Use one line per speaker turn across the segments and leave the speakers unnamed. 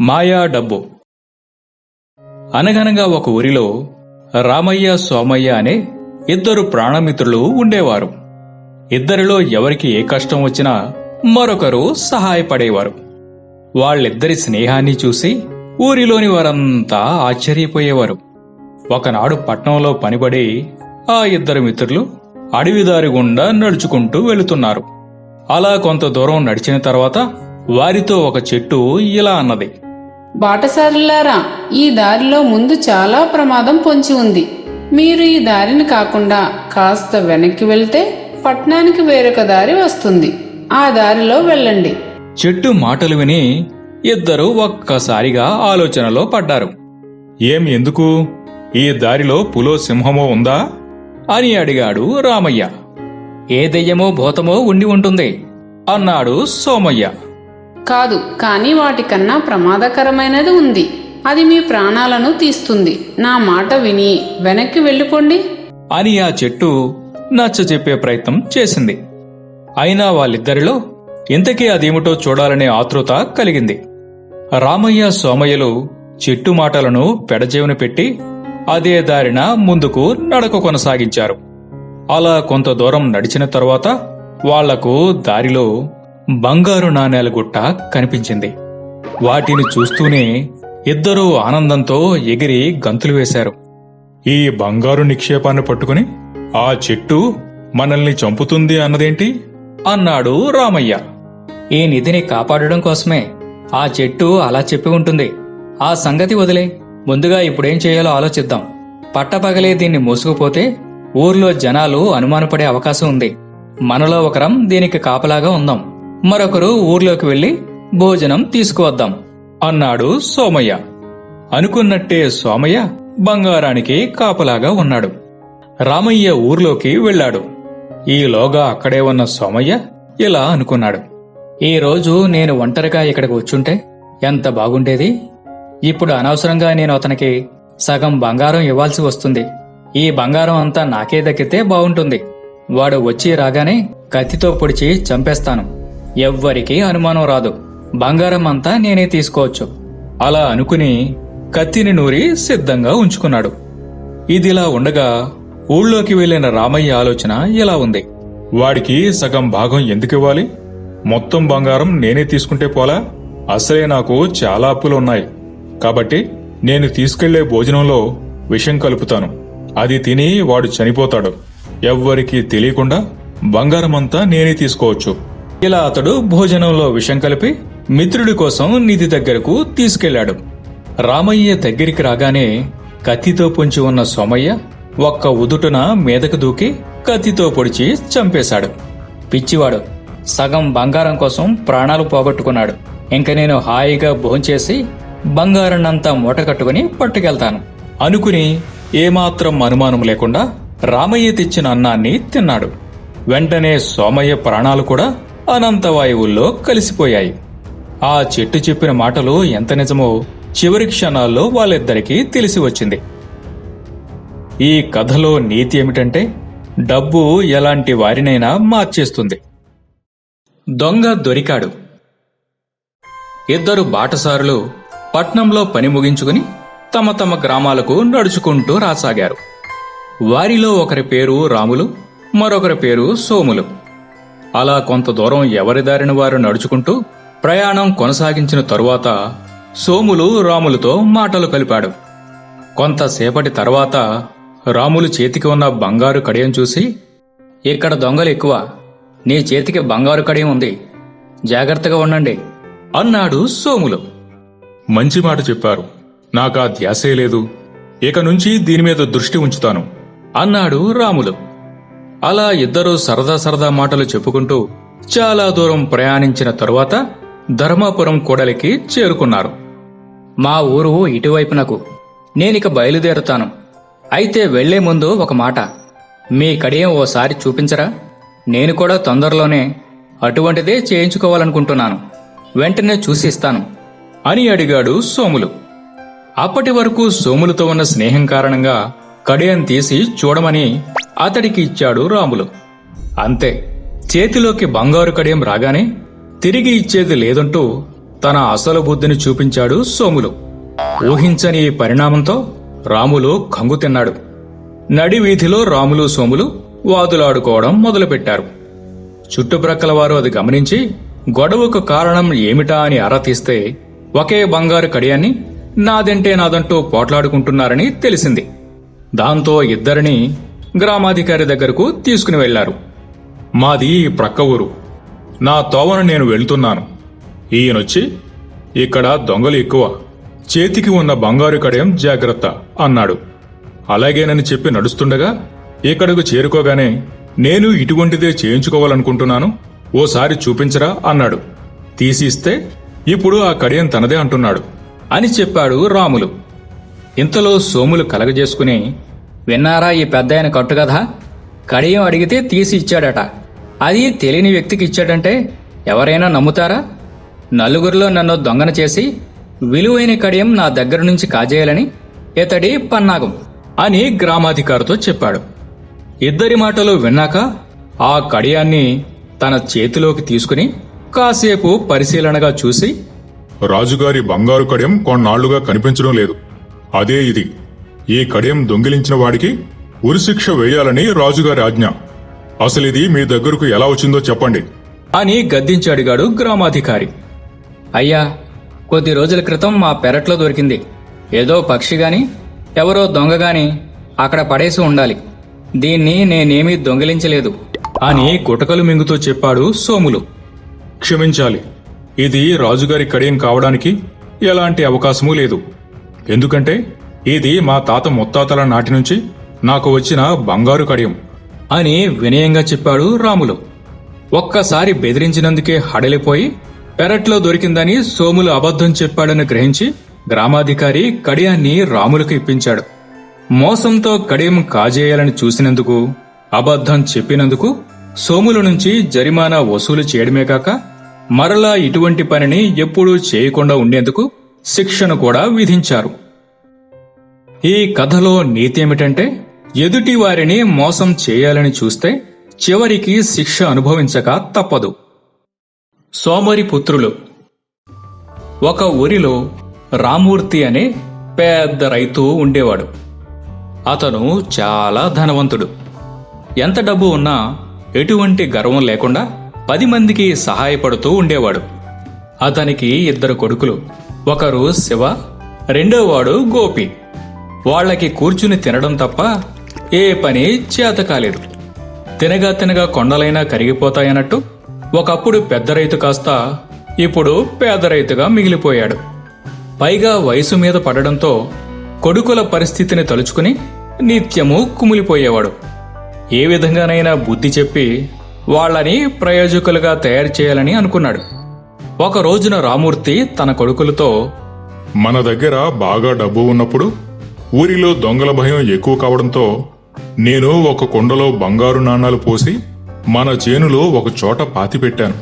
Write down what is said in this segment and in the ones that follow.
మాయా డబ్బు. అనగనగా ఒక ఊరిలో రామయ్య సోమయ్య అనే ఇద్దరు ప్రాణమిత్రులు ఉండేవారు. ఇద్దరిలో ఎవరికి ఏ కష్టం వచ్చినా మరొకరు సహాయపడేవారు. వాళ్ళిద్దరి స్నేహాన్ని చూసి ఊరిలోని వారంతా ఆశ్చర్యపోయేవారు. ఒకనాడు పట్నంలో పనిపడి ఆ ఇద్దరు మిత్రులు అడవిదారి గుండా నడుచుకుంటూ వెళుతున్నారు. అలా కొంత దూరం నడిచిన తర్వాత వారితో ఒక చెట్టు ఇలా అన్నది.
బాటసారులారా ఈ దారిలో ముందు చాలా ప్రమాదం పొంచి ఉంది. మీరు ఈ దారిని కాకుండా కాస్త వెనక్కి వెళ్తే పట్నానికి వేరొక దారి వస్తుంది. ఆ దారిలో వెళ్ళండి.
చెట్టు మాటలు విని ఇద్దరు ఒక్కసారిగా ఆలోచనలో పడ్డారు. ఏం ఎందుకు? ఈ దారిలో పులో సింహమో ఉందా? అని అడిగాడు రామయ్య. ఏ దెయ్యమో భూతమో ఉండి ఉంటుంది అన్నాడు సోమయ్య.
కాదు కానీ వాటికన్నా ప్రమాదకరమైనది ఉంది. అది మీ ప్రాణాలను తీస్తుంది. నా మాట విని వెనక్కి వెళ్ళిపోండి.
అని ఆ చెట్టు నచ్చ చెప్పే ప్రయత్నం చేసింది. అయినా వాళ్ళిద్దరిలో ఇంతకీ అదేమిటో చూడాలనే ఆతృత కలిగింది. రామయ్య సోమయ్యలు చెట్టు మాటలను పెడజేవున పెట్టి అదే దారిన ముందుకు నడక కొనసాగించారు. అలా కొంత దూరం నడిచిన తరువాత వాళ్ళకు దారిలో బంగారు నాణేల గుట్ట కనిపించింది. వాటిని చూస్తూనే ఇద్దరూ ఆనందంతో ఎగిరి గంతులు వేశారు. ఈ బంగారు నిక్షేపాన్ని పట్టుకుని ఆ చెట్టు మనల్ని చంపుతుంది అన్నదేంటి? అన్నాడు రామయ్య. ఈ నిధిని కాపాడడం కోసమే ఆ చెట్టు అలా చెప్పి ఉంటుంది. ఆ సంగతి వదిలే. ముందుగా ఇప్పుడేం చేయాలో ఆలోచిద్దాం. పట్టపగలే దీన్ని మోసుకుపోతే ఊర్లో జనాలు అనుమానపడే అవకాశం ఉంది. మనలో ఒకరం దీనికి కాపలాగా ఉందాం. మరొకరు ఊర్లోకి వెళ్ళి భోజనం తీసుకువద్దాం అన్నాడు సోమయ్య. అనుకున్నట్టే సోమయ్య బంగారానికి కాపలాగా ఉన్నాడు. రామయ్య ఊర్లోకి వెళ్ళాడు. ఈలోగా అక్కడే ఉన్న సోమయ్య ఇలా అనుకున్నాడు. ఈ రోజు నేను ఒంటరిగా ఇక్కడికి వచ్చుంటే ఎంత బాగుండేది. ఇప్పుడు అనవసరంగా నేను అతనికి సగం బంగారం ఇవ్వాల్సి వస్తుంది. ఈ బంగారం అంతా నాకే దక్కితే బాగుంటుంది. వాడు వచ్చి రాగానే కత్తితో పొడిచి చంపేస్తాను. ఎవ్వరికీ అనుమానం రాదు. బంగారం అంతా నేనే తీసుకోవచ్చు. అలా అనుకుని కత్తిని నూరి సిద్ధంగా ఉంచుకున్నాడు. ఇదిలా ఉండగా ఊళ్ళోకి వెళ్ళిన రామయ్య ఆలోచన ఇలా ఉంది? వాడికి సగం భాగం ఎందుకివ్వాలి మొత్తం బంగారం నేనే తీసుకుంటే పోలా? అసలే నాకు చాలా అప్పులున్నాయి కాబట్టి నేను తీసుకెళ్ళే భోజనంలో విషం కలుపుతాను. అది తిని వాడు చనిపోతాడు. ఎవ్వరికీ తెలియకుండా బంగారమంతా నేనే తీసుకోవచ్చు. ఇలా అతడు భోజనంలో విషం కలిపి మిత్రుడి కోసం నిధి దగ్గరకు తీసుకెళ్ళాడు రామయ్య దగ్గరికి రాగానే కత్తితో పొంచి ఉన్న సోమయ్య ఒక్క ఉదుటున మీదకు దూకి కత్తితో పొడిచి చంపేశాడు. పిచ్చివాడు సగం బంగారం కోసం ప్రాణాలు పోగొట్టుకున్నాడు. ఇంక నేను హాయిగా భోంచేసి బంగారాన్నంతా మూటకట్టుకుని పట్టుకెళ్తాను. అనుకుని ఏమాత్రం అనుమానం లేకుండా రామయ్య తెచ్చిన అన్నాన్ని తిన్నాడు. వెంటనే సోమయ్య ప్రాణాలు కూడా అనంతవాయువుల్లో కలిసిపోయాయి. ఆ చెట్టు చెప్పిన మాటలు ఎంత నిజమో చివరి క్షణాల్లో వాళ్ళిద్దరికీ తెలిసి వచ్చింది. ఈ కథలో నీతి ఏమిటంటే డబ్బు ఎలాంటి వారినైనా మార్చేస్తుంది. దొంగ దొరికాడు. ఇద్దరు బాటసారులు పట్నంలో పని ముగించుకుని తమ తమ గ్రామాలకు నడుచుకుంటూ రాసాగారు. వారిలో ఒకరి పేరు రాములు మరొకరి పేరు సోములు. అలా కొంత దూరం ఎవరి దారిన వారు నడుచుకుంటూ ప్రయాణం కొనసాగించిన తరువాత సోములు రాములతో మాటలు కలిపాడు. కొంతసేపటి తర్వాత రాములు చేతికి ఉన్న బంగారు కడియం చూసి ఇక్కడ దొంగలు ఎక్కువ. నీ చేతికి బంగారు కడియం ఉంది. జాగ్రత్తగా ఉండండి. అన్నాడు సోములు. మంచి మాట చెప్పారు. నాకా ధ్యాసే లేదు. ఇక నుంచి దీని మీద దృష్టి ఉంచుతాను. అన్నాడు రాములు. అలా ఇద్దరూ సరదా సరదా మాటలు చెప్పుకుంటూ చాలా దూరం ప్రయాణించిన తరువాత ధర్మాపురం కూడలికి చేరుకున్నారు. మా ఊరు ఇటువైపునకు. నేనిక బయలుదేరుతాను. అయితే వెళ్ళే ముందు ఒక మాట. మీ కడియం ఓసారి చూపించరా? నేను కూడా తొందరలోనే అటువంటిదే చేయించుకోవాలనుకుంటున్నాను. వెంటనే చూసి ఇస్తాను అని అడిగాడు సోములు. అప్పటి వరకు సోములతో ఉన్న స్నేహం కారణంగా కడియం తీసి చూడమని అతడికి ఇచ్చాడు రాములు. అంతే చేతిలోకి బంగారు కడియం రాగానే తిరిగి ఇచ్చేది లేదంటూ తన అసలు బుద్ధిని చూపించాడు సోములు. ఊహించని ఈ పరిణామంతో రాములు కంగు తిన్నాడు. నడి వీధిలో రాములు సోములు వాదులాడుకోవడం మొదలుపెట్టారు. చుట్టుప్రక్కల వారు అది గమనించి గొడవకు కారణం ఏమిటా అని ఆరా తీస్తే ఒకే బంగారు కడియాన్ని నాదంటే నాదంటూ పోట్లాడుకుంటున్నారని తెలిసింది. దాంతో ఇద్దరిని గ్రామాధికారి దగ్గరకు తీసుకుని వెళ్ళారు మాది ఈ ప్రక్క ఊరు. నా తోవను నేను వెళ్తున్నాను. ఈయనొచ్చి ఇక్కడ దొంగలు ఎక్కువ. చేతికి ఉన్న బంగారు కడయం జాగ్రత్త అన్నాడు. అలాగేనని చెప్పి నడుస్తుండగా ఇక్కడకు చేరుకోగానే నేను ఇటువంటిదే చేయించుకోవాలనుకుంటున్నాను. ఓసారి చూపించరా అన్నాడు. తీసిస్తే ఇప్పుడు ఆ కడియం తనదే అంటున్నాడు అని చెప్పాడు రాములు. ఇంతలో సోములు కలగజేసుకుని
విన్నారా ఈ పెద్ద ఆయన కట్టు కదా కడియం అడిగితే తీసి ఇచ్చాడట. అది తెలియని వ్యక్తికి ఇచ్చాడంటే ఎవరైనా నమ్ముతారా? నలుగురిలో నన్ను దొంగన చేసి విలువైన కడియం నా దగ్గర నుంచి కాజేయాలని ఇతడి పన్నాగం
అని గ్రామాధికారితో చెప్పాడు. ఇద్దరి మాటలు విన్నాక ఆ కడియాన్ని తన చేతిలోకి తీసుకుని కాసేపు పరిశీలనగా చూసి
రాజుగారి బంగారు కడియం కొన్నాళ్ళుగా కనిపించడం లేదు. అదే ఇది. ఈ కడియం దొంగిలించిన వాడికి ఉరిశిక్ష వేయాలని రాజుగారి ఆజ్ఞ. అసలిది మీ దగ్గరకు ఎలా వచ్చిందో చెప్పండి.
అని గద్దించాడిగాడు గ్రామాధికారి.
అయ్యా కొద్ది రోజుల క్రితం మా పెరట్లో దొరికింది. ఏదో పక్షి గాని ఎవరో దొంగ గాని అక్కడ పడేసి ఉండాలి. దీన్ని నేనేమీ దొంగిలించలేదు.
అని గుటకలు మింగుతూ చెప్పాడు సోములు. క్షమించాలి ఇది రాజుగారి కడియం కావడానికి ఎలాంటి అవకాశమూ లేదు. ఎందుకంటే ఇది మా తాత ముత్తాతల నాటి నుంచి నాకు వచ్చిన బంగారు కడియం అని వినయంగా చెప్పాడు రాములు. ఒక్కసారి బెదిరించినందుకే హడలిపోయి పెరట్లో దొరికిందని సోములు అబద్ధం చెప్పాడని గ్రహించి గ్రామాధికారి కడియాన్ని రాములకు ఇప్పించాడు. మోసంతో కడియం కాజేయాలని చూసినందుకు అబద్ధం చెప్పినందుకు సోముల నుంచి జరిమానా వసూలు చేయడమే కాక మరలా ఇటువంటి పనిని ఎప్పుడూ చేయకుండా ఉండేందుకు శిక్షను కూడా విధించారు. ఈ కథలో నీతి ఏమిటంటే ఎదుటి వారిని మోసం చేయాలని చూస్తే చివరికి శిక్ష అనుభవించక తప్పదు. సోమరి పుత్రులు. ఒక ఊరిలో రామూర్తి అనే పెద్ద రైతు ఉండేవాడు. అతను చాలా ధనవంతుడు. ఎంత డబ్బు ఉన్నా ఎటువంటి గర్వం లేకుండా పది మందికి సహాయపడుతూ ఉండేవాడు. అతనికి ఇద్దరు కొడుకులు. ఒకరు శివ రెండోవాడు గోపి. వాళ్ళకి కూర్చుని తినడం తప్ప ఏ పని చేత కాలేదు. తినగా తినగా కొండలైనా కరిగిపోతాయన్నట్టు ఒకప్పుడు పెద్ద రైతు కాస్త ఇప్పుడు పేద రైతుగా మిగిలిపోయాడు. పైగా వయసు మీద పడడంతో కొడుకుల పరిస్థితిని తలుచుకుని నిత్యము కుమిలిపోయేవాడు. ఏ విధంగానైనా బుద్ధి చెప్పి వాళ్ళని ప్రయోజకులుగా తయారు చేయాలని అనుకున్నాడు. ఒక రోజున రామూర్తి తన కొడుకులతో
మన దగ్గర బాగా డబ్బు ఉన్నప్పుడు ఊరిలో దొంగల భయం ఎక్కువ కావడంతో నేను ఒక కుండలో బంగారు నాణాలు పోసి మన చేనులో ఒక చోట పాతి పెట్టాను.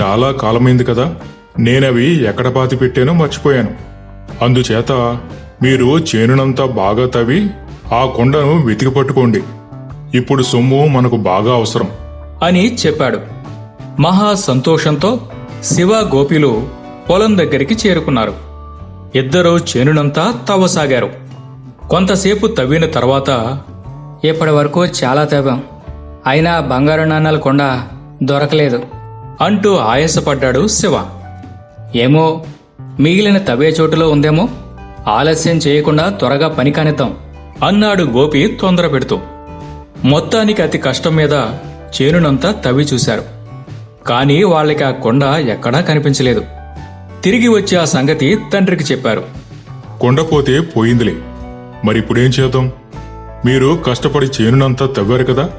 చాలా కాలమైంది కదా నేనవి ఎక్కడ పాతి పెట్టానో మర్చిపోయాను. అందుచేత మీరు చేనునంతా బాగా తవ్వి ఆ కుండను వెతికి పట్టుకోండి. ఇప్పుడు సొమ్ము మనకు బాగా అవసరం.
అని చెప్పాడు. మహా సంతోషంతో శివ గోపిలు పొలం దగ్గరికి చేరుకున్నారు. ఇద్దరూ చేనునంతా తవ్వసాగారు. కొంతసేపు తవ్విన తర్వాత
ఇప్పటి వరకు చాలా తవ్వాం. అయినా బంగారు నాణాల కొండ దొరకలేదు.
అంటూ ఆయాసపడ్డాడు శివ.
ఏమో మిగిలిన తవ్వే చోటులో ఉందేమో? ఆలస్యం చేయకుండా త్వరగా పని కానిద్దాం
అన్నాడు గోపి తొందర పెడుతూ. మొత్తానికి అతి కష్టం మీద చేనునంతా తవ్వి చూశారు. కానీ వాళ్ళకి ఆ కొండ ఎక్కడా కనిపించలేదు. తిరిగి వచ్చి ఆ సంగతి తండ్రికి చెప్పారు.
కొండపోతే పోయిందిలే. మరి ఇప్పుడేం చేద్దాం? మీరు కష్టపడి చేనునంతా తవ్వారు కదా?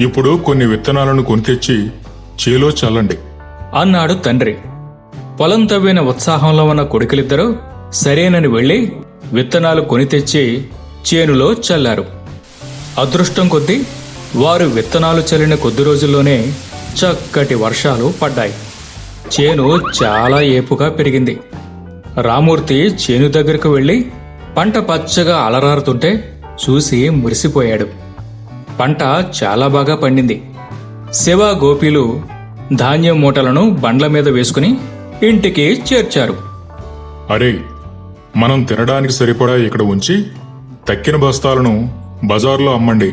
ఇప్పుడు కొన్ని విత్తనాలను కొని తెచ్చి చేలో చల్లండి.
అన్నాడు తండ్రి. పొలం తవ్విన ఉత్సాహంలో ఉన్న కొడుకులిద్దరూ సరేనని వెళ్ళి విత్తనాలు కొని తెచ్చి చేనులో చల్లారు. అదృష్టం కొద్దీ వారు విత్తనాలు చల్లిన కొద్ది రోజుల్లోనే చక్కటి వర్షాలు పడ్డాయి. చేను చాలా ఏపుగా పెరిగింది. రామూర్తి చేను దగ్గరకు వెళ్ళి పంట పచ్చగా అలరారుతుంటే చూసి మురిసిపోయాడు. పంట చాలా బాగా పండింది. శివ గోపీలు ధాన్యం మూటలను బండ్ల మీద వేసుకుని ఇంటికి చేర్చారు.
అరే మనం తినడానికి సరిపడా ఇక్కడ ఉంచి తక్కిన బస్తాలను బజార్లో అమ్మండి.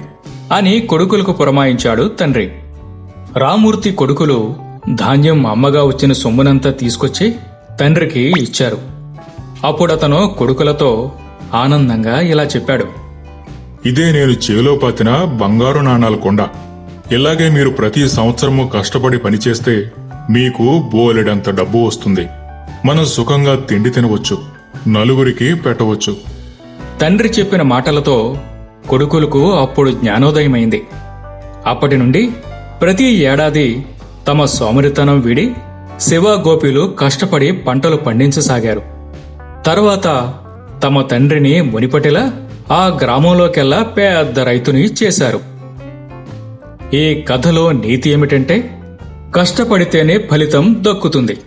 అని కొడుకులకు పురమాయించాడు తండ్రి. రామూర్తి కొడుకులు ధాన్యం అమ్మగా వచ్చిన సొమ్మునంతా తీసుకొచ్చి తండ్రికి ఇచ్చారు. అప్పుడతను కొడుకులతో ఆనందంగా ఇలా చెప్పాడు.
ఇదే నేను చేలో పాతిన బంగారు నాణాల కొండ. ఇలాగే మీరు ప్రతి సంవత్సరము కష్టపడి పనిచేస్తే మీకు బోలెడంత డబ్బు వస్తుంది. మనం సుఖంగా తిండి తినవచ్చు నలుగురికి పెట్టవచ్చు.
తండ్రి చెప్పిన మాటలతో కొడుకులకు అప్పుడు జ్ఞానోదయమైంది. అప్పటి నుండి ప్రతి ఏడాది తమ సోమరితనం వీడి శివ గోపిలు కష్టపడి పంటలు పండించసాగారు. తర్వాత తమ తండ్రిని మునిపటిలా ఆ గ్రామంలోకెల్లా పెద్ద రైతుని చేశారు. ఈ కథలో నీతి ఏమిటంటే కష్టపడితేనే ఫలితం దక్కుతుంది.